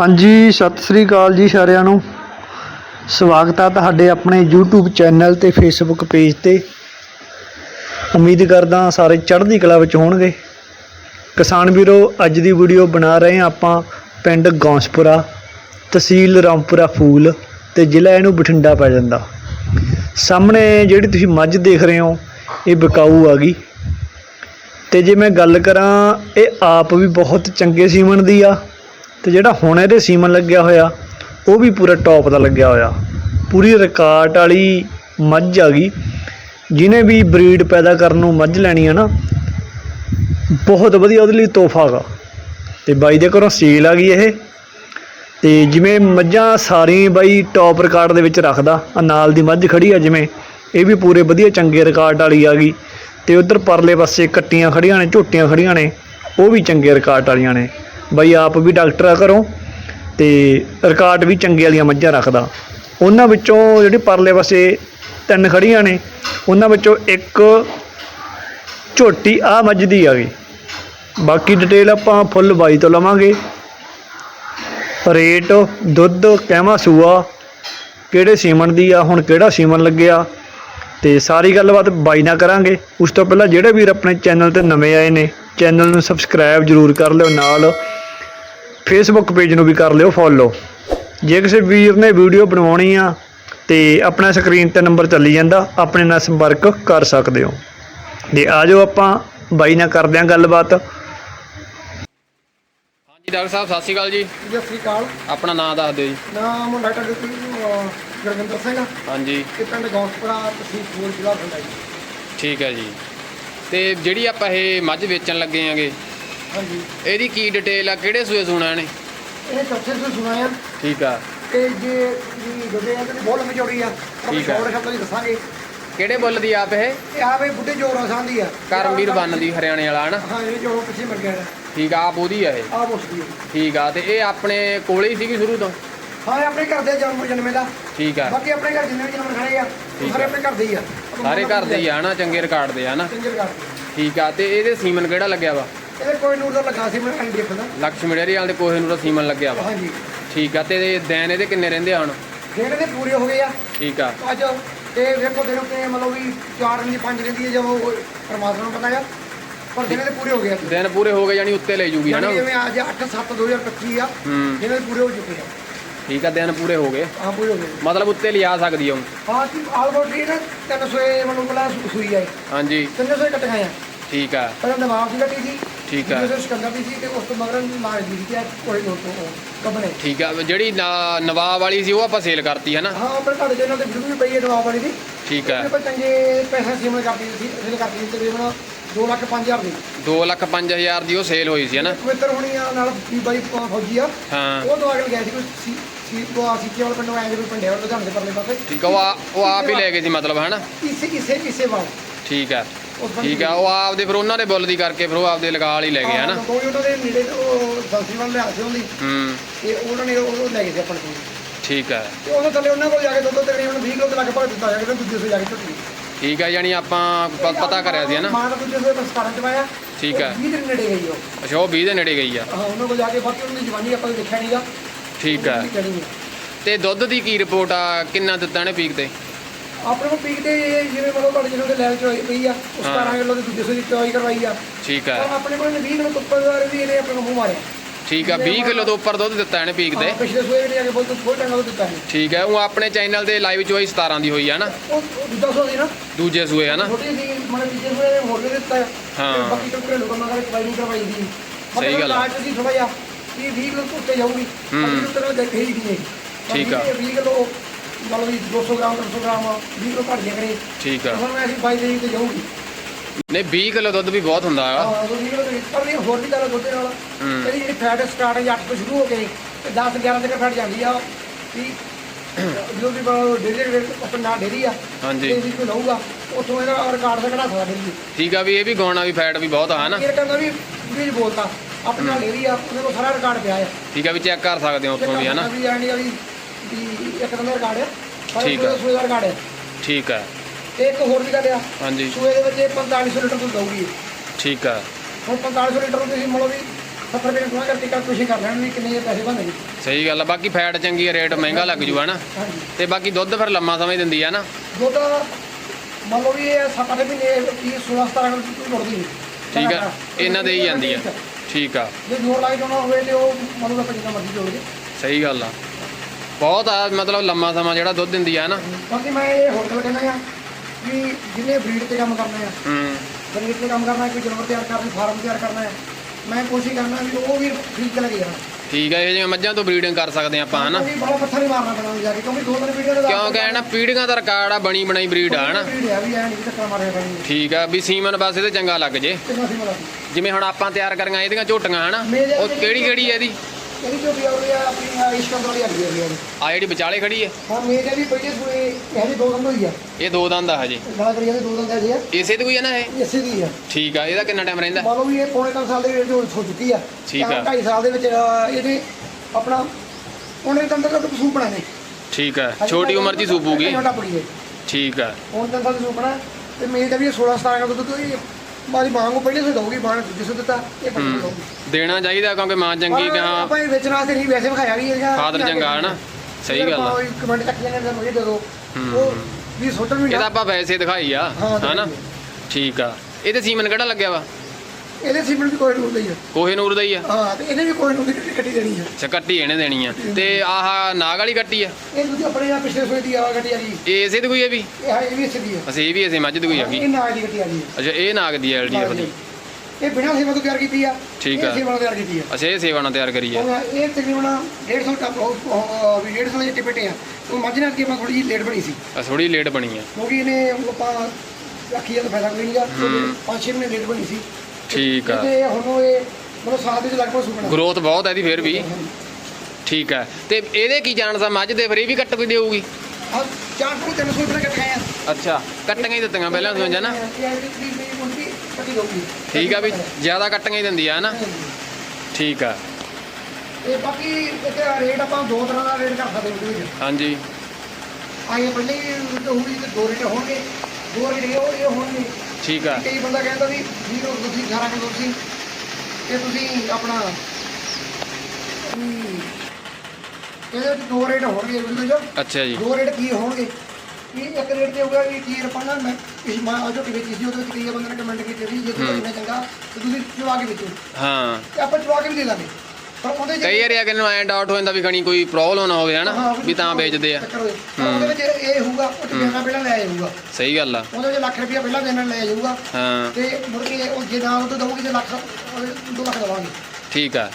ਹਾਂਜੀ, ਸਤਿ ਸ੍ਰੀ ਅਕਾਲ ਜੀ ਸਾਰਿਆਂ ਨੂੰ। ਸਵਾਗਤ ਆ ਤੁਹਾਡੇ ਆਪਣੇ YouTube ਚੈਨਲ ਤੇ Facebook ਪੇਜ ਤੇ। ਉਮੀਦ ਕਰਦਾ ਸਾਰੇ ਚੜ੍ਹਦੀ ਕਲਾ ਵਿੱਚ ਹੋਣਗੇ। ਕਿਸਾਨ ਵੀਰੋ, ਅੱਜ ਦੀ ਵੀਡੀਓ ਬਣਾ ਰਹੇ ਹਾਂ ਆਪਾਂ ਪਿੰਡ ਗੌਂਸਪੁਰਾ, ਤਹਿਸੀਲ ਰਾਮਪੁਰਾ ਫੂਲ ਤੇ ਜ਼ਿਲ੍ਹਾ ਇਹਨੂੰ ਬਠਿੰਡਾ ਪੈ ਜਾਂਦਾ। ਸਾਹਮਣੇ ਜਿਹੜੀ ਤੁਸੀਂ ਮੱਝ ਦੇਖ ਰਹੇ ਹੋ, ਇਹ ਬਕਾਊ ਆ ਗਈ। ਤੇ ਜੇ ਮੈਂ ਗੱਲ ਕਰਾਂ, ਇਹ ਆਪ ਵੀ ਬਹੁਤ ਚੰਗੇ ਸੀਮਨ ਦੀ ਆ। ਤੇ ਜਿਹੜਾ ਹੁਣ ਇਹਦੇ ਸੀਮਨ ਲੱਗਿਆ ਹੋਇਆ, ਉਹ ਵੀ ਪੂਰਾ ਟੌਪ ਦਾ ਲੱਗਿਆ ਹੋਇਆ। ਪੂਰੀ ਰਿਕਾਰਡ ਵਾਲੀ ਮੱਝ ਆ ਗਈ। ਜਿਹਨੇ ਵੀ ਬਰੀਡ ਪੈਦਾ ਕਰਨ ਨੂੰ ਮੱਝ ਲੈਣੀ ਆ ਨਾ, ਬਹੁਤ ਵਧੀਆ ਉਹਦੇ ਲਈ ਤੋਹਫਾ ਗਾ। ਤੇ ਬਾਈ ਦੇ ਘਰੋਂ ਸੀਲ ਆ ਗਈ ਇਹ। ਤੇ ਜਿਵੇਂ ਮੱਝਾਂ ਸਾਰੀਆਂ ਬਾਈ ਟੌਪ ਰਿਕਾਰਡ ਦੇ ਵਿੱਚ ਰੱਖਦਾ ਆ ਨਾਲ ਦੀ ਮੱਝ ਖੜੀ ਆ ਜਿਵੇਂ, ਇਹ ਵੀ ਪੂਰੇ ਵਧੀਆ ਚੰਗੇ ਰਿਕਾਰਡ ਵਾਲੀ ਆ ਗਈ। ਤੇ ਉਧਰ ਪਰਲੇ ਪਾਸੇ ਕੱਟੀਆਂ ਖੜੀਆਂ ਨੇ, ਝੋਟੀਆਂ ਖੜੀਆਂ ਨੇ, ਉਹ ਵੀ ਚੰਗੇ ਰਿਕਾਰਡ ਵਾਲੀਆਂ ਨੇ। ਬਾਈ ਆਪ ਵੀ ਡਾਕਟਰ ਆ ਘਰੋਂ ਤੇ ਰਿਕਾਰਡ ਵੀ ਚੰਗੇ ਵਾਲੀਆਂ ਮੱਝਾਂ ਰੱਖਦਾ। ਉਹਨਾਂ ਵਿੱਚੋਂ ਜਿਹੜੀ ਪਰਲੇ ਪਾਸੇ ਤਿੰਨ ਖੜੀਆਂ ਨੇ, ਉਹਨਾਂ ਵਿੱਚੋਂ ਇੱਕ ਝੋਟੀ ਆ ਮੱਝ ਦੀ ਆ ਗਈ। ਬਾਕੀ ਡਿਟੇਲ ਆਪਾਂ ਫੁੱਲ ਬਾਈ ਤੋਂ ਲਵਾਂਗੇ। ਰੇਟ, ਦੁੱਧ ਕਹਿਵਾ ਸੂਆ, ਕਿਹੜੇ ਸੀਮਨ ਦੀ ਆ, ਹੁਣ ਕਿਹੜਾ ਸੀਮਨ ਲੱਗਿਆ ਤੇ ਸਾਰੀ ਗੱਲਬਾਤ ਬਾਈ ਨਾਲ ਕਰਾਂਗੇ। ਉਸ ਤੋਂ ਪਹਿਲਾਂ ਜਿਹੜੇ ਵੀਰ ਆਪਣੇ ਚੈਨਲ ਤੇ ਨਵੇਂ ਆਏ ਨੇ ਚੈਨਲ ਨੂੰ ਸਬਸਕ੍ਰਾਈਬ ਜਰੂਰ ਕਰ ਲਿਓ ਨਾਲ। ਫੇਸਬੁੱਕ ਪੇਜ ਨੂੰ ਵੀ ਕਰ ਲਿਓ ਫੋਲੋ ਜੇ ਕਿਸੇ ਵੀਰ ਨੇ ਵੀਡੀਓ ਬਣਵਾਉਣੀ ਆ ਤੇ ਆਪਣਾ ਸਕਰੀਨ ਤੇ ਨੰਬਰ ਚੱਲੀ ਜਾਂਦਾ ਆਪਣੇ ਨਾਲ ਸੰਪਰਕ ਕਰ ਸਕਦੇ ਹੋ। ਤੇ ਆਜੋ ਆਪਾਂ ਬਾਈ ਨਾਲ ਕਰਦੇ ਹਾਂ ਗੱਲਬਾਤ। ਹਾਂਜੀ ਡਾਕਟਰ ਸਾਹਿਬ ਸਤਿ ਸ਼੍ਰੀ ਅਕਾਲ ਜੀ। ਸਤਿ ਸ੍ਰੀ ਅਕਾਲ। ਆਪਣਾ ਨਾਮ ਦੱਸ ਦਿਓ ਜੀ। ਨਾਮ ਡਾਕਟਰ ਗੁਰਵਿੰਦਰ ਸਿੰਘ। ਹਾਂਜੀ। ਤੇ ਪਿੰਡ ਗੌਸਪੁਰਾ ਤਹਿਸੀਲ ਫੂਲ ਜ਼ਿਲ੍ਹਾ ਬਠਿੰਡਾ ਜੀ। ਠੀਕ ਹੈ ਜੀ। ਤੇ ਜਿਹੜੀ ਆਪਾਂ ਇਹ ਮੱਝ ਵੇਚਣ ਲੱਗੇ ਆਂਗੇ ਹਾਂਜੀ। ਇਹਦੀ ਕੀ ਡਿਟੇਲ ਆ? ਕਿਹੜੇ ਸੂਏ ਸੁਣਾ ਨੇ ਇਹ ਚੌਥੇ ਤੋਂ ਸੁਣਾਇਆ ਠੀਕ ਆ। ਤੇ ਜੇ ਜੀ ਗੱਡੇ ਆ ਤੇ ਬਹੁਤ ਲੰਮੀ ਚੌੜੀ ਆ ਆਪਾਂ ਠੀਕ ਹੈ। ਸ਼ੌਰ ਸ਼ਬਦਾਂ ਦੀ ਦੱਸਾਂਗੇ। ਕਿਹੜੇ ਬੁੱਲ ਦੀ ਆਪ ਇਹ? ਇਹ ਆਵੇ ਬੁੱਢੇ ਜੋਰਾਂ ਸਾਂਦੀ ਆ। ਕਰਮਵੀਰ ਬੰਨ ਦੀ ਹਰਿਆਣੇ ਵਾਲਾ ਹਨਾ? ਹਾਂ ਇਹ ਜੋ ਪਿੱਛੇ ਮਰ ਗਿਆ ਠੀਕ ਆ ਆਪ ਉਹਦੀ ਆ ਇਹ? ਆ। ਮੁਸਕੀ ਠੀਕ ਆ ਤੇ ਇਹ ਆਪਣੇ ਕੋਲੇ ਹੀ ਸੀਗੀ ਸ਼ੁਰੂ ਤੋਂ? ਹਾਂ ਇਹ ਆਪਣੇ ਘਰ ਦੇ ਜਨਮ ਜਨਮੇ ਦਾ। ਠੀਕ ਆ। ਬਾਕੀ ਆਪਣੇ ਘਰ ਜਿੰਨੇ ਵੀ ਜਨਮ ਖੜੇ ਆ ਉਹ ਠੀਕ ਸਾਰੇ। ਆਪਣੇ ਘਰ ਦੇ ਹੀ ਆ। ਸਾਰੇ ਘਰ ਦੇ ਹੀ ਆ ਹਨਾ? ਚੰਗੇ ਰਿਕਾਰਡ ਦੇ ਆ ਹਨਾ? ਚੰਗੇ ਘਰ ਦੇ ਠੀਕ ਆ ਤੇ ਇਹਦੇ ਸੀਮਨ ਕਿਹੜਾ ਲੱਗਿਆ ਵਾ? ਇਹਦੇ ਕੋਈ ਨੂਰ ਦਾ ਲੱਗਾ ਸੀ ਮੈਂ ਐਨਡੀਐਫ ਦਾ ਲਕਸ਼ਮੀ ਡੇਅਰੀ ਵਾਲੇ ਦੇ ਕੋਹੇ ਨੂੰ ਦਾ ਸੀਮਨ ਲੱਗਿਆ ਵਾ। ਹਾਂਜੀ। ਠੀਕ ਆ ਤੇ ਦਿਨ ਇਹਦੇ ਕਿੰਨੇ ਰਹਿੰਦੇ ਆ ਹੁਣ? ਜਿਹੜੇ ਦੇ ਪੂਰੇ ਹੋ ਗਏ ਆ। ਠੀਕ ਆ। ਅੱਜ ਇਹ ਵੇਖੋ ਦਿਨੋਂ ਕਿ ਮਤਲਬ ਵੀ 4 ਦਿਨ ਦੀ 5 ਦਿਨ ਦੀ ਹੈ ਜਦੋਂ ਪਰਮਾਤਮਾ ਨੂੰ ਪਤਾ ਆ। ਪਰ ਦਿਨੇ ਤੇ ਪੂਰੇ ਹੋ ਗਏ ਦਿਨ ਪੂਰੇ ਹੋ ਗਏ ਜਾਨੀ ਉੱਤੇ ਲੈ ਜੂਗੀ ਹਨਾ? ਯਾਨੀ ਜਿਵੇਂ ਅੱਜ 8 7 2025 ਆ ਹੂੰ। ਦਿਨੇ ਤੇ ਪੂਰੇ ਹੋ ਚੁੱਕੇ ਆ। ਠੀਕ ਆ ਦਿਨ ਪੂਰੇ ਹੋ ਗਏ। ਹਾਂ ਪੂਰੇ ਹੋ ਗਏ। ਮਤਲਬ ਉੱਤੇ ਲਿਆ ਸਕਦੀ ਹੁਣ। ਹਾਂ ਕਿ ਆਲਮੋਸਟ ਇਹ ਨਾ 300 ਮਤਲਬ ਬਲਾ ਸੂਈ ਆ ਇਹ। ਹਾਂਜੀ। 300 ਕੱਟੀਆਂ ਆ। ਠੀਕ ਆ। ਪਹਿਲਾਂ ਨਵਾਬ ਦੀ ਕੱਟੀ ਸੀ। ਠੀਕ ਆ। ਦੂਜੇ ਸਿਕੰਦਰ ਦੀ ਸੀ ਤੇ ਉਸ ਤੋਂ ਮਗਰ ਮਾਰ ਦੀ ਸੀ ਕਿ ਕੋਈ ਦੋ ਤੋਂ ਕਬਣੇ ਠੀਕ ਆ ਜਿਹੜੀ ਨਾ- ਨਵਾਬ ਵਾਲੀ ਸੀ ਉਹ ਆਪਾਂ ਸੇਲ ਕਰਤੀ ਹੈ ਨਾ ਹਾਂ ਆਪਣੇ ਤੁਹਾਡੇ ਚੈਨਲ ਤੇ ਵੀਡੀਓ ਵੀ ਪਈ ਹੈ ਨਵਾਬ ਵਾਲੀ ਦੀ। ਠੀਕ ਆ। ਪਰ ਚੰਗੇ ਪੈਸਾ ਸੀਮਨ ਕਰਦੀ ਸੀ ਅਸੀਂ ਕਰਦੀ ਸੀ ਤਕਰੀਬਨ 2 ਲੱਖ 5000 ਦੀ। 2 ਲੱਖ 5000 ਦੀ ਉਹ ਸੇਲ ਹੋਈ ਸੀ ਹੈ ਨਾ ਪਵਿੱਤਰ ਹੋਣੀ ਆ ਨਾਲ ਬਾਈ ਫੌਜੀ ਆ। ਹਾਂ। ਉਹ ਦਵਾ ਕੇ ਗਿਆ ਸੀ ਕੋਈ ਸੀ ਸੀ ਤੋਂ ਆ ਸੀ ਵਾਲੇ ਪਿੰਡੋਂ ਆਏ ਕੋਈ ਪਿੰਡੇ ਵਾਲੇ ਲੁਧਿਆਣੇ ਦੇ ਪਰਲੇ ਪਾਸੇ। ਠੀਕ ਆ ਉਹ ਆ- ਉਹ ਆਪ ਹੀ ਲੈ ਗਏ ਸੀ ਮਤਲਬ ਹੈ ਨਾ ਇਸੇ ਇਸੇ ਇਸੇ ਵਾਲ ਠੀਕ ਆ। ਠੀਕ ਆ ਉਹ ਆਪਦੇ ਫਿਰ ਉਹਨਾਂ ਦੇ ਬੁੱਲ ਦੀ ਕਰਕੇ ਫਿਰ ਉਹ ਆਪਦੇ ਲਗਾ ਵਾਲੀ ਲੈ ਗਏ ਹੈ ਨਾ ਕੋਈ ਉਹਨਾਂ ਦੇ ਨੇੜੇ ਤੋਂ ਉਹ ਸੰਸੀ ਵਾਲ ਲਿਆ ਸੀ ਉਹਦੀ। ਹੂੰ। ਤੇ ਉਹਨਾਂ ਨੇ ਉਹ ਲੈ ਗਏ ਸੀ ਆਪਣੇ ਕੋਲ। ਠੀਕ ਆ। ਤੇ ਉਹਨਾਂ ਥੱਲੇ ਉਹਨਾਂ ਕੋਲ ਜਾ ਕੇ ਦੁੱਧ ਤਕਰੀਬਨ 20 ਕਿਲੋ ਦੇ ਲਗਭਗ ਦਿੱਤਾ ਜਾ ਕੇ ਦੂਜੇ ਸੋ ਜਾ ਕੇ ਝੁੱਟੀ ਠੀਕ ਆ ਯਾਨੀ ਆਪਾਂ ਪਤਾ ਕਰਿਆ ਸੀ ਹੈ ਨਾ ਮਾਂ ਦਾ ਦੂਜੇ ਸੋ 17 ਚ ਪਾਇਆ ਠੀਕ ਆ। 20 ਦਿਨ ਨੇੜੇ ਗਈ ਉਹ। ਅੱਛਾ ਉਹ 20 ਦੇ ਨੇੜੇ ਗਈ ਆ। ਹਾਂ ਉਹਨਾਂ ਕੋਲ ਜਾ ਕੇ ਬਾਕੀ ਉਹਨਾਂ ਦੀ ਜਵਾਨੀ ਆਪਾਂ ਨੇ ਦੇਖਿਆ ਨਹੀਂਗਾ ਠੀਕ ਆ। ਤੇ ਦੁੱਧ ਦੀ ਕੀ ਰਿਪੋਰਟ ਆ? ਕਿੰਨਾ ਦਿੱਤਾ ਨੇ ਪੀਕ ਤੇ? ਆਪਣੇ ਕੋਲ ਪੀਕ ਤੇ ਜਿਵੇਂ ਮਤਲਬ ਤੁਹਾਡੇ ਜਿਹਨਾਂ ਦੇ ਲੈਵਲ ਚ ਹੋਈ ਪਈ ਆ ਉਸ ਹਾਂ। 17 ਕਿਲੋ ਦੇ ਦੂਜੇ ਦੀ ਚੋਈ ਕਰਵਾਈ ਆ। ਠੀਕ ਆ। ਪਰ ਆਪਣੇ ਕੋਲ ਇਹਨੇ 20 ਕਿਲੋ ਤੋਂ ਉੱਪਰ ਵੀ ਇਹਨੇ ਆਪਣੇ ਨੂੰ ਮੂੰਹ ਮਾਰਿਆ ਠੀਕ ਆ 20 ਕਿਲੋ ਤੋਂ ਉੱਪਰ ਦੁੱਧ ਦਿੱਤਾ ਇਹਨੇ ਪੀਕ ਤੇ। ਹਾਂ, ਪਿਛਲੇ ਸੋਏ ਵੀ ਜਾ ਕੇ ਬਹੁਤ ਥੋੜਾ ਟਾਈਮ ਉਹ ਦਿੱਤਾ ਹੈ ਠੀਕ ਹੈ ਉਹ ਆਪਣੇ ਚੈਨਲ ਤੇ ਲਾਈਵ ਚੋਈ 17 ਦੀ ਹੋਈ ਆ ਨਾ। ਉਹ ਦੂਜਾ ਸੋ ਦੀ ਨਾ। ਦੂਜੇ ਸੂਏ ਆ ਨਾ। ਛੋਟੀ ਸੀ ਮਨ ਤੀਜੇ ਸੋਏ ਹੋਰ ਵੀ ਦਿੱਤਾ। ਹੈ। ਹਾਂ। ਬਾਕੀ ਤੋਂ ਘਰੇਲੂ ਕੰਮਾਂ ਕਰਕੇ ਕਵਾਈ ਨਹੀਂ ਕਰਵਾਈ ਦੀ ਸਹੀ ਗੱਲ ਆ। ਦੀ ਥੋੜਾ ਜਿਹਾ ਇਹ 20 ਕਿਲੋ ਤੋਂ ਉੱਤੇ ਜਾਊਗੀ। ਹੂੰ। ਅਗਲੀ ਉੱਤੇ ਨਾਲ ਦੇਖੇ ਹੀ ਨਹੀਂ। ਠੀਕ ਆ। 20 ਕਿਲੋ ਮਤਲਬ ਵੀ 200 ਗ੍ਰਾਮ 300 ਗ੍ਰਾਮ 20 ਕਿਲੋ ਘੱਟ ਜਾ ਕਰੇ। ਠੀਕ ਆ। ਹੁਣ ਮੈਂ ਅਸੀਂ 22 ਦੇ ਤੇ ਜਾਊਗੀ। ਨਹੀਂ 20 ਕਿਲੋ ਦੁੱਧ ਵੀ ਬਹੁਤ ਹੁੰਦਾ ਹੈਗਾ। ਹਾਂ 20 ਕਿਲੋ ਦੇ ਪਰ ਨਹੀਂ ਹੋਰ ਵੀ ਗੱਲ ਦੁੱਧ ਨਾਲ। ਜਿਹੜੀ ਫੈਟ ਸਟਾਰਟ ਹੈ 8 ਤੋਂ ਸ਼ੁਰੂ ਹੋ ਕੇ ਤੇ 10 11 ਤੱਕ ਫੈਟ ਜਾਂਦੀ ਆ। ਜਦੋਂ ਵੀ ਡੇਰੀ ਦੇ ਆਪਣਾ ਡੇਰੀ ਆ ਹਾਂਜੀ। ਤੇ ਵੀ ਕੋਈ ਲਊਗਾ ਉੱਥੋਂ ਇਹਦਾ ਰਿਕਾਰਡ ਦਾ ਸਕਦਾ ਡੇਰੀ ਠੀਕ ਆ ਵੀ ਇਹ ਵੀ ਗਾਉਣਾ ਵੀ ਫੈਟ ਵੀ ਬਹੁਤ ਆ ਹਨਾ? ਇਹ ਕਹਿੰਦਾ ਵੀ ਵੀ ਬੋਲਤਾ। ਆਪਣਾ ਡੇਰੀ ਆ ਉਹਦੇ ਕੋਲ ਸਾਰਾ ਰਿਕਾਰਡ ਪਿਆ ਆ। ਠੀਕ ਆ ਵੀ ਚੈੱਕ ਕਰ ਸਕਦੇ ਹੋ ਉੱਥੋਂ ਵੀ ਹਨਾ? ਵੀ ਆਣੀ ਵਾਲੀ ਵੀ ਇੱਕ ਦਿਨ ਦਾ ਰਿਕਾਰਡ ਆ ਪਰ ਠੀਕ ਆ। ਸੂਏ ਦਾ ਰਿਕਾਰਡ ਆ ਠੀਕ ਆ ਤੇ ਇੱਕ ਹੋਰ ਵੀ ਗੱਲ ਆ ਹਾਂਜੀ। ਸੂਏ ਦੇ ਵਿੱਚ ਇਹ 4500 ਲੀਟਰ ਦੁੱਧ ਦਊਗੀ ਠੀਕ ਆ ਹੁਣ 4500 ਲੀਟਰ ਨੂੰ ਤੁਸੀਂ ਮੰਨ ਲਓ ਵੀ 70 ਰੁਪਏ ਨੂੰ ਕਰਕੇ ਟਿਕਟ ਤੁਸੀਂ ਕਰ ਲੈਣ ਵੀ ਕਿੰਨੇ ਪੈਸੇ ਬਣਦੇ ਸਹੀ ਗੱਲ ਆ ਬਾਕੀ ਫੈਟ ਚੰਗੀ ਆ ਰੇਟ ਮਹਿੰਗਾ ਲੱਗ ਜੂ ਹਨਾ ਹਾਂਜੀ। ਤੇ ਬਾਕੀ ਦੁੱਧ ਫਿਰ ਲੰਮਾ ਸਮੇਂ ਦਿੰਦੀ ਆ ਨਾ। ਦੁੱਧ ਮੰਨ ਲਓ ਵੀ ਇਹ ਸੱਤ ਅੱਠ ਮਹੀਨੇ ਇਹ 16 17 ਕਿਲੋ ਕੋਈ ਮੁੜਦੀ ਨਹੀਂ ਠੀਕ ਆ ਇਹਨਾਂ ਦੇ ਹੀ ਜਾਂਦੀ ਆ। ਠੀਕ ਆ। ਜੇ ਜੋਰ ਲਾਈ ਜਾਣਾ ਹੋਵੇ ਤੇ ਉਹ ਮੰਨ ਲਓ ਜਿੰਨਾ ਮਰਜ਼ੀ ਜੋੜ ਦੇ ਸਹੀ ਗੱਲ ਆ। ਬਹੁਤ ਆ ਮਤਲਬ ਲੰਮਾ ਸਮਾਂ ਜਿਹੜਾ ਦੁੱਧ ਦਿੰਦੀ ਆ ਨਾ। ਬਾਕੀ ਮੈਂ ਇਹ ਹੋਰ ਗੱਲ ਕਹਿਣਾ ਆ ਵੀ ਜਿਹਨੇ ਬਰੀਡ ਤੇ ਕੰਮ ਕਰਨਾ ਆ ਹੂੰ। ਬਰੀਡ ਤੇ ਕੰਮ ਕਰਨਾ ਕੋਈ ਜਾਨਵਰ ਤਿਆਰ ਕਰਨਾ ਫਾਰਮ ਤਿਆਰ ਕਰਨਾ ਹੈ ਮੈਂ ਕੋਸ਼ਿਸ਼ ਕਰਨਾ ਵੀ ਉਹ ਵੀ ਠੀਕ ਲੱਗੇ ਜਾਣ। ਠੀਕ ਆ ਇਹ ਜਿਵੇਂ ਮੱਝਾਂ ਤੋਂ ਬਰੀਡਿੰਗ ਕਰ ਸਕਦੇ ਆਪਾਂ ਹਨਾ? ਕਿਉਂਕਿ ਬੜਾ ਪੱਥਰ ਨਹੀਂ ਮਾਰਨਾ ਪੈਣਾ ਜਾ ਕੇ ਕਿਉਂਕਿ ਦੋ ਤਿੰਨ ਵੀਡੀਓ ਦਾ ਕਿਉਂਕਿ ਨਾ ਪੀੜੀਆਂ ਦਾ ਰਿਕਾਰਡ ਆ ਬਣੀ ਬਣਾਈ ਬਰੀਡ ਆ ਹਨਾ? ਹੈ ਠੀਕ ਆ ਵੀ ਸੀਮਨ ਬਸ ਇਹਦੇ ਚੰਗਾ ਲੱਗ ਜੇ। ਜਿਵੇਂ ਹੁਣ ਆਪਾਂ ਤਿਆਰ ਕਰੀਆਂ ਇਹਦੀਆਂ ਝੋਟੀਆਂ ਹਨਾ? ਉਹ ਕਿਹੜੀ ਕਿਹੜੀ ਹੈ ਇਹਦੀ? ਇਹਦੀ ਜੋ ਆ ਆ ਆਪਣੀ ਵਾਲੀ ਆ ਆ ਜਿਹੜੀ ਵਿਚਾਲੇ ਖੜੀ ਹੈ? ਹਾਂ ਮੇਰੇ ਵੀ ਪਹਿਲੇ ਸੂਏ ਇਹ ਜੀ ਦੋ ਦੰਦ ਹੋਈ ਆ। ਇਹ ਦੋ ਦੰਦ ਆ ਹਜੇ। ਗਾਲਾਂ ਕਰੀ ਜਾਂਦੇ ਦੋ ਦੰਦ ਹੈ ਜੀ ਇਸੇ ਤੇ ਕੋਈ ਹੈ ਨਾ ਇਹ? ਇਹ ਇਸੇ ਦੀ ਆ। ਠੀਕ ਆ ਇਹਦਾ ਕਿੰਨਾ ਟਾਈਮ ਰਹਿੰਦਾ? ਮੰਨ ਲਓ ਵੀ ਇਹ ਪੌਣੇ ਤਿੰਨ ਸਾਲ ਦੇ ਵਿੱਚ ਹੋ ਚੁੱਕੀ ਆ। ਠੀਕ ਆ। 2.5 ਸਾਲ ਦੇ ਵਿੱਚ ਅਹ, ਇਹਦੇ ਆਪਣਾ ਪੌਣੇ ਤਿੰਨ ਸਾਲ ਤੱਕ ਸੂਪਣਾ ਨੇ ਠੀਕ ਆ ਛੋਟੀ ਉਮਰ 'ਚ ਹੀ ਸੂਪੂਗੀ ਛੋਟਾ ਪੜੀ ਹੈ। ਠੀਕ ਆ। ਪੌਣੇ ਤਿੰਨ ਸਾਲ ਦੀ ਸੂਪਣਾ ਤੇ ਮੇਰੇ ਦਾ ਵੀ ਇਹ 16 17 ਕਿਲੋ ਦੁੱਧ ਇਹ ਮਾਰੀ ਮਾਂ ਨੂੰ ਪਹਿਲੇ ਸੇ ਦਊਗੀ ਮਾਂ ਨੇ ਦੂਜੇ ਸੇ ਦਿੱਤਾ ਇਹ ਹੂੰ। ਦਊਗੀ। ਦੇਣਾ ਚਾਹੀਦਾ ਕਿਉਂਕਿ ਮਾਂ ਚੰਗੀ ਪਰ ਹਾਂ ਆਪਾਂ ਇਹ ਵੇਚਣ ਵਾਸਤੇ ਨਹੀਂ ਵੈਸੇ ਵਿਖਾਇਆ ਵੀ ਹੈਗਾ ਫਾਦਰ ਚੰਗਾ ਹਨਾ? ਸਹੀ ਗੱਲ ਆ। ਕਮੈਂਟ ਤੱਕ ਜਾਂਦੇ ਨੇ ਮੁਝੇ ਦੇ ਦਿਓ ਹੂੰ। ਉਹ ਵੀ ਸੋਚਣ ਵੀ ਇਹਦਾ ਨਾ ਆਪਾਂ ਵੈਸੇ ਦਿਖਾਈ ਆ ਹਾਂ, ਹਨਾ? ਦਿਖਾਈ ਠੀਕ ਆ। ਇਹਦੇ ਸੀਮਨ ਕਿਹੜਾ ਲੱਗਿਆ ਵਾ? ਇਹਦੇ ਸੀਮੈਂਟ ਵੀ ਕੋਈ ਨੂਰ ਲਈ ਆ। ਕੋਹੇ ਨੂਰ ਦਾ ਹੀ ਆ? ਹਾਂ ਤੇ ਇਹਨੇ ਵੀ ਕੋਈ ਨੂਰ ਦੀ ਕੱਟੀ- ਕੱਟੀ ਦੇਣੀ ਆ। ਅੱਛਾ ਕੱਟੀ ਇਹਨੇ ਦੇਣੀ ਆ। ਤੇ ਆਹ ਨਾਗ ਵਾਲੀ ਕੱਟੀ ਆ? ਇਹ ਦੂਜੀ ਆਪਣੇ ਆ ਪਿਛਲੇ ਸੋਏ ਦੀ ਆ ਗੱਡੀ ਆ ਜੀ। ਇਹ ਇਸੇ ਦੀ ਕੋਈ ਹੈ ਵੀ? ਇਹ ਹੈ ਇਹ ਵੀ ਇਸੇ ਦੀ ਆ। ਅਸੀਂ ਇਹ ਵੀ ਇਸੇ ਮੱਝ ਦੀ ਕੋਈ ਹੈਗੀ ਇਹ ਨਾਲ ਦੀ ਗੱਡੀ ਆ ਜੀ। ਅੱਛਾ ਇਹ ਨਾਗ ਦੀ ਐਲਡੀਐਫ ਦੀ। ਇਹ ਬਿਨਾਂ ਸੇਵਾ ਤੋਂ ਤਿਆਰ ਕੀਤੀ ਆ ਠੀਕ ਇਹ ਆ। ਸੇਵਾ ਨਾਲ ਤਿਆਰ ਕੀਤੀ ਆ। ਅੱਛਾ ਇਹ ਸੇਵਾ ਨਾਲ ਤਿਆਰ ਕਰੀ ਆ। ਇਹ ਤਕਰੀਬਨ 150 ਟੱਪ ਵੀ 150 ਦੇ ਟਿਪਟੇ ਆ। ਉਹ ਮੱਝ ਨਾਲ ਕੀ ਥੋੜੀ ਜਿਹੀ ਲੇਟ ਬਣੀ ਸੀ। ਆ ਥੋੜੀ ਲੇਟ ਬਣੀ ਆ। ਕਿਉਂਕਿ ਇਹਨੇ ਆਪਾਂ ਰੱਖੀ ਆ ਤਾਂ ਫਾਇਦਾ ਕੋਈ ਨਹੀਂਗਾ ਪੰਜ ਛੇ ਮਹੀਨੇ ਲੇਟ ਬਣੀ ਸੀ। ਠੀਕ ਆ। ਤੇ ਹੁਣ ਇਹ ਮਤਲਬ ਸਾਲ ਦੇ ਵਿੱਚ ਲਗਭਗ ਸੁਕਣਾ। ਗਰੋਥ ਬਹੁਤ ਹੈ ਇਹਦੀ ਫਿਰ ਵੀ। ਠੀਕ ਹੈ। ਤੇ ਇਹਦੇ ਕੀ ਜਾਣਦਾ ਮੱਝ ਦੇ ਫਿਰ ਇਹ ਵੀ ਕੱਟ ਕੋਈ ਦੇਊਗੀ? ਆ ਚਾਰ ਤੋਂ ਤਿੰਨ ਸੌ ਰੁਪਏ ਇਕੱਠੇ ਆ। ਅੱਛਾ ਕੱਟੀਆਂ ਹੀ ਦਿੱਤੀਆਂ ਪਹਿਲਾਂ ਸਮਝ ਨਾ। ਕੱਟੀ ਦਊਗੀ ਠੀਕ ਆ ਵੀ ਜ਼ਿਆਦਾ ਕੱਟੀਆਂ ਹੀ ਦਿੰਦੀ ਆ ਹਨਾ ਠੀਕ ਆ। ਤੇ ਬਾਕੀ ਇੱਥੇ ਰੇਟ ਆਪਾਂ ਦੋ ਤਰ੍ਹਾਂ ਦਾ ਰੇਟ ਕਰ ਸਕਦੇ ਵਿੱਚ। ਹਾਂਜੀ। ਆਏ ਪਹਿਲੇ ਹੀ ਹੋਊਗੀ ਤੇ ਦੋ ਰੇਟ ਹੋਣਗੇ। ਦੋ ਰੇਟ ਇਹ ਇਹ ਹੋਣਗੇ। ਠੀਕ ਆ। ਕਈ ਬੰਦਾ ਕਹਿੰਦਾ ਵੀ 20 ਰੋਜ਼ ਤੁਸੀਂ 18 ਕਿਲੋ ਤੁਸੀਂ ਤੇ ਤੁਸੀਂ ਆਪਣਾ ਵੀ ਇਹਦੇ ਵਿੱਚ ਦੋ ਰੇਟ ਹੋਣਗੇ ਵੀਡੀਓ 'ਚ ਅੱਛਾ ਜੀ। ਦੋ ਰੇਟ ਕੀ ਹੋਣਗੇ? ਕਿ ਇੱਕ ਰੇਟ ਤੇ ਹੋਊਗਾ ਵੀ ਕੀ ਰਪਾਣਾ ਮੈਂ ਇਸ ਮਾਂ ਅਜੋ ਕਿ ਵੇਚੀ ਸੀ ਉਹਦੇ ਵਿੱਚ ਕਈ ਬੰਦੇ ਨੇ ਕਮੈਂਟ ਕੀਤੇ ਸੀ ਜੇ ਤੁਸੀਂ ਚੰਗਾ ਤੇ ਤੁਸੀਂ ਚਵਾ ਕੇ ਵੇਚੋ। ਹਾਂ। ਤੇ ਆਪਾਂ ਚਵਾ ਕੇ ਵੀ ਦੇ ਦਾਂਗੇ। ਪਰ ਉਹਦੇ 'ਚ ਕਈ ਵਾਰੀ ਅਗਰ ਨੂੰ ਐਂ ਡਾਊਟ ਹੋ ਜਾਂਦਾ ਵੀ ਖਣੀ ਕੋਈ ਪ੍ਰੋਬਲਮ ਨਾ ਹੋਵੇ ਹਨਾ ਵੀ ਤਾਂ ਵੇਚਦੇ ਆ। ਚੱਕਰ ਹੋਏ। ਪਰ ਉਹਦੇ ਵਿੱਚ ਇਹ ਹੋਊਗਾ ਉਹ ਤੇ ਦੇਣਾ ਪਹਿਲਾਂ ਲੈ ਜਾਊਗਾ। ਸਹੀ ਗੱਲ ਆ। ਉਹਦੇ ਵਿੱਚ ਲੱਖ ਰੁਪਇਆ ਪਹਿਲਾਂ ਦੇਣਾ ਲੈ ਜਾਊਗਾ। ਹਾਂ। ਤੇ ਮੁੜ ਕੇ ਉਹ ਜੇ ਨਾ ਉਹ ਦਊਗੀ ਤੇ ਲੱਖ ਉਹਦੇ ਦੋ ਲੱਖ ਦਵਾਂਗੇ। ਠੀਕ ਆ।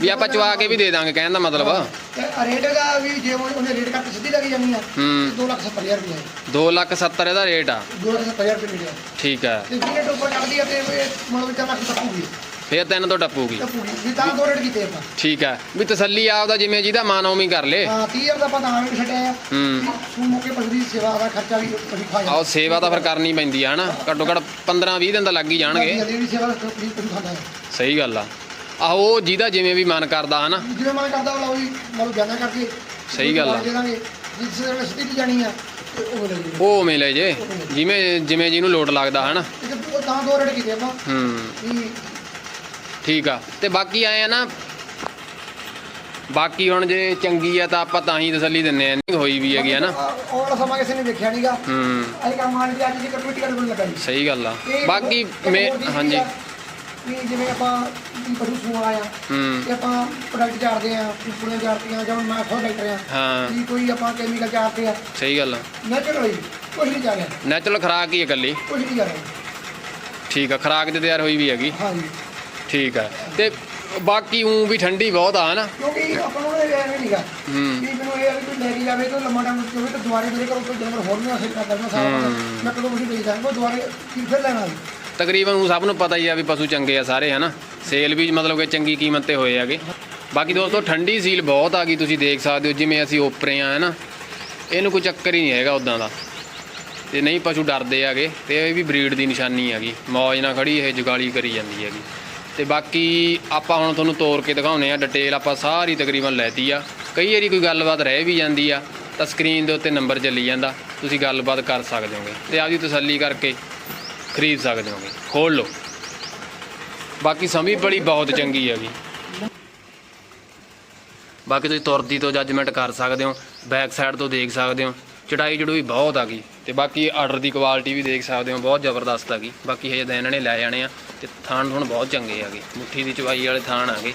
ਵੀ ਆਪਾਂ ਚਵਾ ਕੇ ਵੀ ਦੇ ਦਾਂਗੇ ਕਹਿਣ ਦਾ ਮਤਲਬ। ਤੇ ਰੇਟ ਦਾ ਵੀ ਜੇ ਉਹ- ਉਹਨੇ ਰੇਟ ਕੱਟ ਸਿੱਧੀ ਲੱਗ ਜਾਣੀ ਆ ਹੂੰ। 2 ਲੱਖ 70 ਹਜ਼ਾਰ ਰੁਪਏ 2 ਲੱਖ 70 ਇਹਦਾ ਰੇਟ ਆ। 2 ਲੱਖ 70 ਹਜ਼ਾਰ ਮਿਲਿਆ। ਠੀਕ ਆ। ਤੇ ਜਿਹਨੇ ਟੋਪਰ ਕੱਢਦੀ ਆ ਤੇ ਇਹ ਮਤਲਬ ਚਾਰ ਲੱਖ ਟੱਪੂਗੀ ਫੇਰ ਤਿੰਨ ਤੋਂ ਟੱਪੂਗੀ। ਟੱਪੂਗੀ ਵੀ ਤਾਂ ਦੋ ਰੇਟ ਕੀਤੇ ਆਪਾਂ। ਠੀਕ ਆ। ਵੀ ਤਸੱਲੀ ਆਪਦਾ ਜਿਵੇਂ ਜਿਹਦਾ ਮਨ ਉਵੇਂ ਹੀ ਕਰ ਲੇ। ਹਾਂ 30 ਹਜ਼ਾਰ ਦਾ ਆਪਾਂ ਤਾਂ ਵੀ ਛੱਡਿਆ ਆ। ਹੂੰ। ਸੂ ਮੌਕੇ ਪਸ਼ੂ ਦੀ ਸੇਵਾ ਦਾ ਖਰਚਾ ਵੀ ਅਸੀਂ ਖਾ ਆਹ ਸੇਵਾ ਤਾਂ ਫਿਰ ਕਰਨੀ ਪੈਂਦੀ ਆ ਹਨਾ? ਘੱਟੋ ਘੱਟ 15 20 ਦਿਨ ਤਾਂ ਲੱਗ ਹੀ ਜਾਣਗੇ। ਜਾਂਦੇ ਵੀ ਸੇਵਾ ਦਾ ਪਸ਼ੂ ਪਸ਼ੂ ਖਾਂਦਾ ਹੈ ਸਹੀ ਗੱਲ ਆ। ਆਹੋ ਉਹ ਜਿਹਦਾ ਜਿਵੇਂ ਵੀ ਮਨ ਕਰਦਾ ਹਨਾ? ਜਿਵੇਂ ਮਨ ਕਰਦਾ ਉਹ ਲਾਓ ਜੀ ਮਤਲਬ ਕਰਕੇ ਸਹੀ ਗੱਲ ਆ। ਦੇ ਦਾਂਗੇ। ਜਿਸ ਵੇਲੇ ਸਿੱਧੀ ਜਾਣੀ ਆ ਤੇ ਉਹ ਲੈ ਜੀ ਉਹ ਉਵੇਂ ਲੈ ਜੇ। ਜਿਵੇਂ ਜਿਵੇਂ ਜਿਹਨੂੰ ਲੋਟ ਲੱਗਦਾ ਹਨਾ? ਇੱਕ ਤਾਂ ਦੋ ਰੇਟ ਕੀਤੇ ਆਪਾਂ। ਹੂੰ। ਵੀ ਠੀਕ ਆ। ਤੇ ਬਾਕੀ ਆਏ ਆ ਨਾ ਬਾਕੀ ਹੁਣ ਜੇ ਚੰਗੀ ਆ ਤਾਂ ਆਪਾਂ ਤਾਂ ਹੀ ਤਸੱਲੀ ਦਿੰਨੇ ਆ ਨਹੀਂ ਹੋਈ ਵੀ ਹੈਗੀ ਹਨਾ ਆਹ ਵਾਲਾ ਸਮਾਂ ਕਿਸੇ ਨੇ ਦੇਖਿਆ ਨਹੀਂਗਾ ਹੂੰ। ਅਸੀਂ ਕੰਮ ਆਣ ਦੀ ਅੱਜ ਦੀ ਕਮੇਟੀ ਕਰਨ ਨੂੰ ਲੱਗਾ ਜੀ। ਸਹੀ ਗੱਲ ਆ। ਬਾਕੀ ਮੇ ਹਾਂਜੀ। ਆ ਵੀ ਜਿਵੇਂ ਆਪਾਂ ਪਸ਼ੂ ਸੂਆ ਆ ਹੂੰ। ਤੇ ਆਪਾਂ ਪ੍ਰੋਡਕਟ ਚਾਰਦੇ ਆ ਕੁਪੜੀਆਂ ਚਾਰਤੀਆਂ ਜਾਂ ਮੈਂ ਖੁਦ ਡਾਕਟਰ ਆ ਹਾਂ। ਵੀ ਕੋਈ ਆਪਾਂ ਕੈਮੀਕਲ ਚਾਰਦੇ ਆ। ਸਹੀ ਗੱਲ ਆ। ਨੈਚੁਰਲ ਹੋਈ ਕੁਝ ਨਹੀਂ ਚਾਰਿਆ। ਨੈਚੁਰਲ ਖਰਾਕ ਹੀ ਹੈ ਇਕੱਲੀ। ਕੁਝ ਨਹੀਂ ਚਾਰਿਆ। ਠੀਕ ਆ ਖਰਾਕ ਤੇ ਤਿਆਰ ਹੋਈ ਵੀ ਹੈਗੀ। ਹਾਂਜੀ। ਠੀਕ ਆ। ਤੇ ਬਾਕੀ ਉਂ ਵੀ ਠੰਡੀ ਬਹੁਤ ਆ ਹਨਾ? ਕਿਉਂਕਿ ਆਪਾਂ ਨੂੰ ਇਹ ਐਵੇਂ ਨਹੀਂਗਾ ਹੂੰ। ਵੀ ਮੈਨੂੰ ਇਹ ਆ ਵੀ ਕੋਈ ਲੈ ਕੇ ਜਾਵੇ ਤਾਂ ਲੰਮਾ ਟਾਈਮ ਕਿਉਂਕਿ ਤਾਂ ਦੁਆਰੇ ਮੇਰੇ ਕੋਲ ਕੋਈ ਜਾਨਵਰ ਹੋਰ ਨਹੀਂ ਹਾਸਿਲ ਕਰਦਾ ਮੈਂ ਸਾਰਾ ਹੂੰ। ਮੈਂ ਕਦੋਂ ਮੁਝੇ ਵੇਚਦਾ ਉਹ ਦੁਆਰੇ ਕੀ ਫਿਰ ਲੈਣਾ ਤਕਰੀਬਨ ਉਹ ਸਭ ਨੂੰ ਪਤਾ ਹੀ ਆ ਵੀ ਪਸ਼ੂ ਚੰਗੇ ਆ ਸਾਰੇ ਹਨਾ? ਸੇਲ ਵੀ ਮਤਲਬ ਕਿ ਚੰਗੀ ਕੀਮਤ ਤੇ ਹੋਏ ਹੈਗੇ। ਬਾਕੀ ਦੋਸਤੋ ਠੰਡੀ ਸੀਲ ਬਹੁਤ ਆ ਗਈ ਤੁਸੀਂ ਦੇਖ ਸਕਦੇ ਹੋ ਜਿਵੇਂ ਅਸੀਂ ਓਪਰੇ ਆ ਹਨਾ? ਇਹਨੂੰ ਕੋਈ ਚੱਕਰ ਹੀ ਨਹੀਂ ਹੈਗਾ ਉਦਾਂ ਦਾ। ਤੇ ਨਹੀਂ ਪਸ਼ੂ ਡਰਦੇ ਹੈਗੇ ਤੇ ਇਹ ਵੀ ਬਰੀਡ ਦੀ ਨਿਸ਼ਾਨੀ ਹੈਗੀ। ਮੌਜ ਨਾਲ ਖੜੀ ਇਹ ਜਗਾਲੀ ਕਰੀ ਜਾਂਦੀ ਹੈਗੀ। ਤੇ ਬਾਕੀ ਆਪਾਂ ਹੁਣ ਤੁਹਾਨੂੰ ਤੋਰ ਕੇ ਦਿਖਾਉਨੇ ਆ ਡਿਟੇਲ ਆਪਾਂ ਸਾਰੀ ਤਕਰੀਬਨ ਲੈਤੀ ਆ। ਕਈ ਵਾਰੀ ਕੋਈ ਗੱਲਬਾਤ ਰਹਿ ਵੀ ਜਾਂਦੀ ਆ, ਤਾਂ ਸਕਰੀਨ ਦੇ ਉੱਤੇ ਨੰਬਰ ਚੱਲੀ ਜਾਂਦਾ, ਤੁਸੀਂ ਗੱਲਬਾਤ ਕਰ ਸਕਦੇ ਹੋਗੇ ਤੇ ਆਪਦੀ ਤਸੱਲੀ ਕਰਕੇ ਖਰੀਦ ਸਕਦੇ ਹੋਗੇ। ਖੋਲ ਲਓ। ਬਾਕੀ ਸਮੀ ਬੜੀ ਬਹੁਤ ਚੰਗੀ ਆ ਵੀ ਬਾਕੀ ਤੁਸੀਂ ਤੁਰਦੀ ਤੋਂ ਜੱਜਮੈਂਟ ਕਰ ਸਕਦੇ ਹੋ ਬੈਕ ਸਾਈਡ ਤੋਂ ਦੇਖ ਸਕਦੇ ਹੋ। ਚੜਾਈ ਚੜੂਈ ਬਹੁਤ ਆ ਗਈ ਤੇ ਬਾਕੀ ਆਰਡਰ ਦੀ ਕੁਆਲਿਟੀ ਵੀ ਦੇਖ ਸਕਦੇ ਹੋ, ਬਹੁਤ ਜ਼ਬਰਦਸਤ ਆ ਗਈ। ਬਾਕੀ ਹਜੇ ਤਾਂ ਇਹਨਾਂ ਨੇ ਲੈ ਜਾਣੇ ਆ ਤੇ ਥਾਣ ਹੁਣ ਬਹੁਤ ਚੰਗੇ ਆ ਗਏ। ਮੁੱਠੀ ਦੀ ਚਵਾਈ ਵਾਲੇ ਥਾਣ ਆ ਗਏ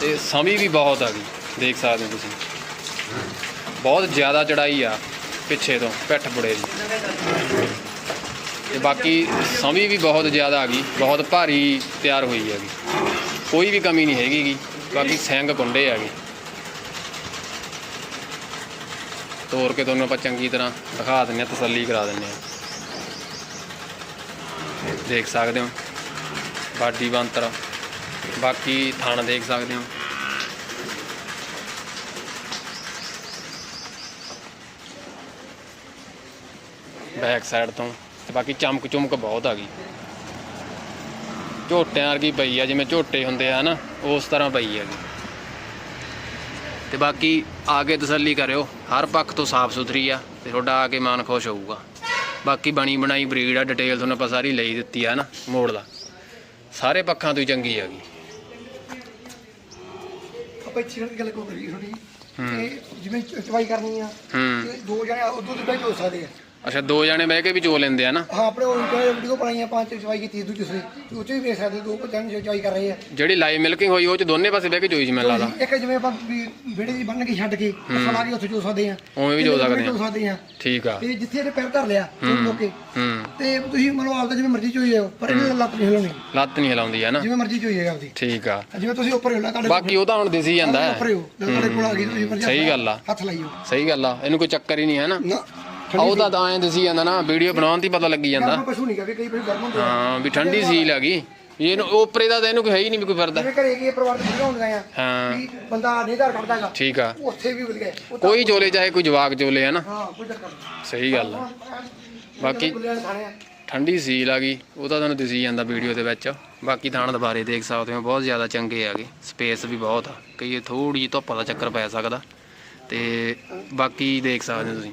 ਤੇ ਸਮੀ ਵੀ ਬਹੁਤ ਆ ਗਈ, ਦੇਖ ਸਕਦੇ ਹੋ ਤੁਸੀਂ। ਬਹੁਤ ਜ਼ਿਆਦਾ ਚੜਾਈ ਆ ਪਿੱਛੇ ਤੋਂ, ਪਿੱਠ ਬੁੜੇ ਦੀ। ਤੇ ਬਾਕੀ ਸਮੀ ਵੀ ਬਹੁਤ ਜ਼ਿਆਦਾ ਆ ਗਈ, ਬਹੁਤ ਭਾਰੀ ਤਿਆਰ ਹੋਈ ਹੈਗੀ। ਕੋਈ ਵੀ ਕਮੀ ਨਹੀਂ ਹੈਗੀ ਗੀ, ਬਾਕੀ ਸਿੰਘ ਕੁੰਡੇ ਆ ਗਏ। ਤੋੜ ਕੇ ਤੁਹਾਨੂੰ ਆਪਾਂ ਚੰਗੀ ਤਰ੍ਹਾਂ ਦਿਖਾ ਦਿੰਨੇ ਆ ਤਸੱਲੀ ਕਰਾ ਦਿੰਨੇ ਆ ਦੇਖ ਸਕਦੇ ਹੋ, ਬਾਡੀ ਬੰਤਰ ਬਾਕੀ ਥਣ ਦੇਖ ਸਕਦੇ ਹੋ। ਬੈਕ ਸਾਈਡ ਤੋਂ ਤੇ ਬਾਕੀ ਚਮਕ ਚੁਮਕ ਬਹੁਤ ਆ ਗਈ। ਝੋਟਿਆਂ ਵਰਗੀ ਪਈ ਆ, ਜਿਵੇਂ ਝੋਟੇ ਹੁੰਦੇ ਆ ਨਾ, ਉਸ ਤਰ੍ਹਾਂ ਪਈ ਹੈਗੀ ਤੇ ਬਾਕੀ ਆ ਕੇ ਤਸੱਲੀ ਕਰਿਓ। ਹਰ ਪੱਖ ਤੋਂ ਸਾਫ਼ ਸੁਥਰੀ ਆ ਤੇ ਤੁਹਾਡਾ ਆ ਕੇ ਮਨ ਖੁਸ਼ ਹੋਊਗਾ। ਬਾਕੀ ਬਣੀ ਬਣਾਈ ਬਰੀਡ ਆ ਡਿਟੇਲ ਤੁਹਾਨੂੰ ਆਪਾਂ ਸਾਰੀ ਲਈ ਦਿੱਤੀ ਆ ਨਾ ਮੋੜ ਦਾ ਸਾਰੇ ਪੱਖਾਂ ਤੋਂ ਹੀ ਚੰਗੀ ਹੈਗੀ ਆਪਾਂ ਇੱਥੇ ਗੱਲ ਕੋ ਕਰੀ ਥੋੜੀ ਜਿਵੇਂ ਚਵਾਈ ਕਰਨੀ ਆ ਦੋ ਜਣੇ ਉਦੋਂ ਦੇ ਬੈਠ ਹੋ ਸਕਦੇ ਆ। ਅੱਛਾ ਦੋ ਜਣੇ ਬਹਿ ਕੇ ਵੀ ਚੋ ਲੈਂਦੇ ਆ ਨਾ? ਹਾਂ ਆਪਣੇ ਉਹ ਜਿਹੜੇ ਵੀਡੀਓ ਬਣਾਈਆਂ ਪੰਜ ਚ ਚਵਾਈ ਕੀਤੀ ਦੂਜੀ ਸੂਈ ਤੇ ਉਹ ਚ ਵੀ ਵੇਖ ਸਕਦੇ ਦੋ ਜਣੇ ਚਵਾਈ ਕਰ ਰਹੇ ਆ। ਜਿਹੜੀ ਲਾਈਵ ਮਿਲਕਿੰਗ ਹੋਈ ਉਹ ਚ ਦੋਨੇ ਪਾਸੇ ਬਹਿ ਕੇ ਚੋਈ ਸੀ ਮੈਨੂੰ ਲੱਗਦਾ। ਇੱਕ ਜਿਵੇਂ ਆਪਾਂ ਵੀ ਵਿਹੜੇ ਦੀ ਬੰਨ ਕੇ ਛੱਡ ਕੇ ਫਲਾ ਕੇ ਉੱਥੇ ਚੋ ਸਕਦੇ ਆ। ਉਵੇਂ ਵੀ ਚੋ ਸਕਦੇ ਆ। ਚੋ ਸਕਦੇ ਆ। ਠੀਕ ਆ। ਤੇ ਜਿੱਥੇ ਇਹਦੇ ਪੈਰ ਧਰ ਲਿਆ ਲੋਕੇ ਹੂੰ। ਤੇ ਤੁਸੀਂ ਮਤਲਬ ਆਪਦਾ ਜਿਵੇਂ ਮਰਜ਼ੀ ਚੋਈ ਜਾਓ ਪਰ ਇਹਨਾਂ ਲੱਤ ਨਹੀਂ ਹਿਲਾਉਣੀ। ਲੱਤ ਨਹੀਂ ਹਿਲਾਉਂਦੀ ਹੈ ਨਾ। ਜਿਵੇਂ ਮਰਜ਼ੀ ਚੋਈ ਜਾਏਗਾ ਆਪਦੀ। ਠੀਕ ਆ। ਜਿਵੇਂ ਤੁਸੀਂ ਉੱਪਰ ਹਿਲਾ ਤੁਹਾਡੇ ਬਾਕੀ ਉਹ ਤਾਂ ਹੁਣ ਦਿਸੀ ਜਾਂਦਾ। ਹੈ ਉੱਪਰ ਹੀ ਹੋ। ਜਦੋਂ ਤੁਹਾਡੇ ਕੋਲ ਆ ਗਈ ਤੁਸੀਂ ਮਰਜ਼ੀ ਸਹੀ ਗੱਲ ਆ। ਹੱਥ ਲਾਈਓ। ਸਹੀ ਗੱਲ ਆ। ਇਹਨੂੰ ਕੋਈ ਚੱਕਰ ਹੀ ਨਹੀਂ ਹੈ ਨਾ। ਨਾ। ਆ ਉਹ ਤਾਂ ਐਂ ਦਿਸੀ ਜਾਂਦਾ ਨਾ ਵੀਡੀਓ ਬਣਾਉਣ ਦੀ ਪਤਾ ਲੱਗੀ ਜਾਂਦਾ। ਗਰਮ ਪਸ਼ੂ ਨਹੀਂ ਗਾ ਵੀ ਕਈ ਵਾਰੀ ਗਰਮ ਹੁੰਦੇ ਆ। ਹਾਂ ਵੀ ਠੰਡੀ ਸੀਲ ਆ ਗਈ ਇਹਨੂੰ ਉਪਰੇ ਦਾ ਤਾਂ ਇਹਨੂੰ ਕੋਈ ਹੈ ਹੀ ਨਹੀਂ ਵੀ ਕੋਈ ਫਿਰਦਾ। ਜਿਵੇਂ ਘਰੇ ਕੀ ਪਰਿਵਾਰ ਦੇ ਬੁੜੀਆਂ ਹੁੰਦੀਆਂ ਆ ਹਾਂ। ਵੀ ਬੰਦਾ ਠੀਕ ਆ। ਉੱਥੇ ਵੀ ਵਧੀਆ ਉਹ ਤਾਂ- ਕੋਈ ਚੋਲੇ ਚਾਹੇ ਕੋਈ ਜਵਾਕ ਚੋਲੇ ਹੈ ਨਾ। ਹਾਂ ਕੋਈ ਚੱਕਰ ਨਹੀਂ। ਸਹੀ ਗੱਲ ਆ। ਬਾਕੀ ਆ। ਠੰਡੀ ਸੀਲ ਆ ਗਈ ਉਹ ਤਾਂ ਤੁਹਾਨੂੰ ਦਿਸੀ ਜਾਂਦਾ ਵੀਡੀਓ ਦੇ ਵਿੱਚ। ਬਾਕੀ ਥਾਣ ਦੇ ਬਾਰੇ ਦੇਖ ਸਕਦੇ ਹੋ ਬਹੁਤ ਜ਼ਿਆਦਾ ਚੰਗੇ ਆਗੇ ਸਪੇਸ ਵੀ ਬਹੁਤ ਆ। ਕਈ ਥੋੜੀ ਜਿਹੀ ਧੁੱਪ ਦਾ ਚੱਕਰ ਪੈ ਸਕਦਾ। ਤੇ ਬਾਕੀ ਦੇਖ ਸਕਦੇ ਹੋ ਤੁਸੀਂ।